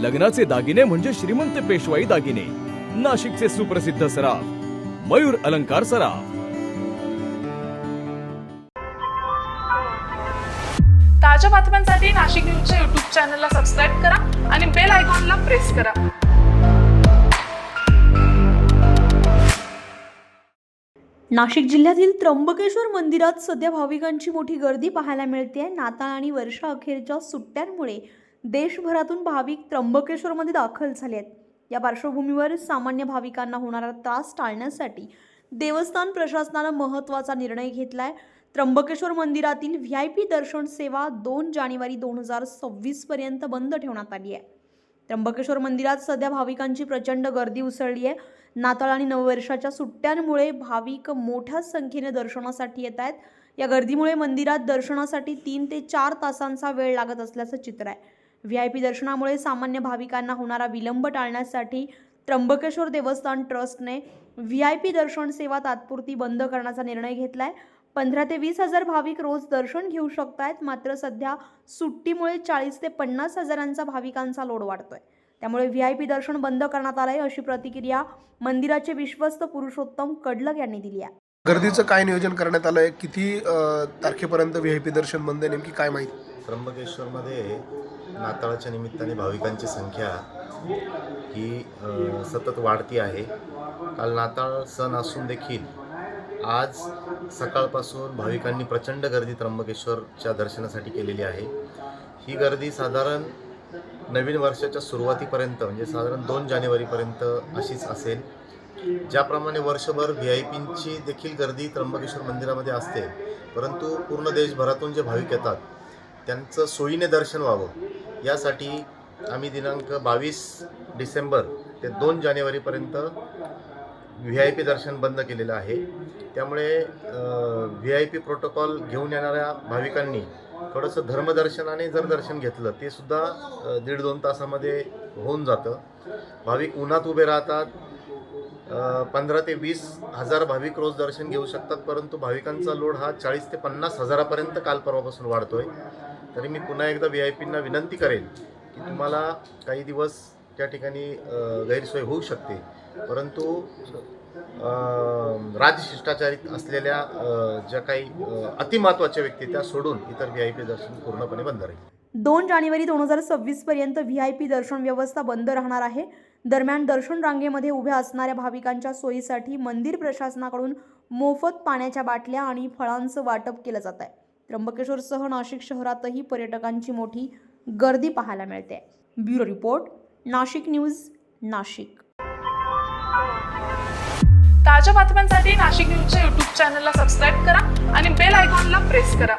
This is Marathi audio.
लग्नाचे दागिने म्हणजे श्रीमंत पेशवाई दागिने. नाशिकचे सुप्रसिद्ध सराफ मयूर अलंकार सराफ. ताज्या बातम्यांसाठी नाशिक न्यूजच्या युट्यूब चॅनलला सबस्क्राईब करा आणि बेल आयकॉनला प्रेस करा. नाशिक जिल्ह्यातील त्र्यंबकेश्वर मंदिरात सध्या भाविकांची मोठी गर्दी पाहायला मिळते नाताळ आणि वर्षा अखेरच्या सुट्ट्यांमुळे देशभरातून भाविक त्र्यंबकेश्वरमध्ये दाखल झाले आहेत. या पार्श्वभूमीवर सामान्य भाविकांना होणारा त्रास टाळण्यासाठी देवस्थान प्रशासनानं महत्त्वाचा निर्णय घेतला आहे त्र्यंबकेश्वर मंदिरातील व्ही आय पी दर्शन सेवा दोन जानेवारी दोन हजार सव्वीसपर्यंत बंद ठेवण्यात आली आहे. त्र्यंबकेश्वर मंदिरात सध्या भाविकांची प्रचंड गर्दी उसळली आहे. नाताळ आणि नववर्षाच्या सुट्ट्यांमुळे भाविक मोठ्या संख्येने दर्शनासाठी येत आहेत. या गर्दीमुळे मंदिरात दर्शनासाठी तीन ते चार तासांचा वेळ लागत असल्याचं चित्र आहे. व्ही आय पी दर्शनामुळे सामान्य भाविकांना होणारा विलंब टाळण्यासाठी त्र्यंबकेश्वर देवस्थान ट्रस्टने व्ही आय पी दर्शन सेवा तात्पुरती बंद करण्याचा निर्णय घेतलाय. पंधरा ते वीस हजार भाविक रोज दर्शन घेऊ शकतायत मात्र सध्या सुट्टीमुळे चाळीस ते पन्नास हजारांचा भाविकांचा लोड वाढतोय. त्यामुळे व्ही आय पी दर्शन बंद करण्यात आलंय अशी प्रतिक्रिया मंदिराचे विश्वस्त पुरुषोत्तम कडलक यांनी दिली आहे. गर्दीचं काय नियोजन करण्यात आलं आहे किती तारखेपर्यंत व्ही आय पी दर्शन बंद आहे? नेमकी काय माहिती? त्र्यंबकेश्वरमध्ये नाताळाच्या निमित्ताने भाविकांची संख्या ही सतत वाढती आहे. काल नाताळ सण असून देखील आज सकाळपासून भाविकांनी प्रचंड गर्दी त्र्यंबकेश्वरच्या दर्शनासाठी केलेली आहे. ही गर्दी साधारण नवीन वर्षाच्या सुरुवातीपर्यंत म्हणजे साधारण दोन जानेवारीपर्यंत अशीच असेल. ज्याप्रमाणे वर्षभर व्ही आय पींची देखील गर्दी त्र्यंबकेश्वर मंदिरामध्ये असते परंतु पूर्ण देशभरातून जे भाविक येतात त्यांचं सोयीने दर्शन व्हावं. यासाठी आम्ही दिनांक बावीस डिसेंबर ते दोन जानेवारीपर्यंत व्ही आय पी दर्शन बंद केलेलं आहे. त्यामुळे व्ही आय पी प्रोटोकॉल घेऊन येणाऱ्या भाविकांनी थोडंसं धर्मदर्शनाने जर दर्शन घेतलं ते सुद्धा दीड दोन तासामध्ये होऊन जातं. भाविक उन्हात उभे राहतात पंधरा ते वीस हजार भाविक रोज दर्शन घेऊ शकतात परंतु भाविकांचा लोड हा चाळीस ते पन्नास हजारापर्यंत काल परवापासून वाढतोय. तरी मी पुन्हा एकदा व्ही आय पींना विनंती करेन की तुम्हाला काही दिवस त्या ठिकाणी गैरसोय होऊ शकते. परंतु राजशिष्टाचारित असलेल्या ज्या काही अतिमहत्वाच्या व्यक्ती त्या सोडून इतर व्ही आय पी दर्शन पूर्णपणे बंद राहील. दोन जानेवारी दोन हजार सव्वीसपर्यंत व्ही आय पी दर्शन व्यवस्था बंद राहणार आहे. दरम्यान दर्शन रांगेमध्ये उभ्या असणाऱ्या भाविकांच्या सोयीसाठी मंदिर प्रशासनाकडून मोफत पाण्याच्या बाटल्या आणि फळांचं वाटप केलं जात आहे. त्र्यंबकेश्वरसह नाशिक शहरातही पर्यटकांची मोठी गर्दी पाहायला मिळते. Bureau report Nashik news Nashik. ताज्या बातम्यांसाठी नाशिक न्यूजच्या युट्यूब चॅनलला सबस्क्राईब करा आणि बेल आयकॉनला प्रेस करा.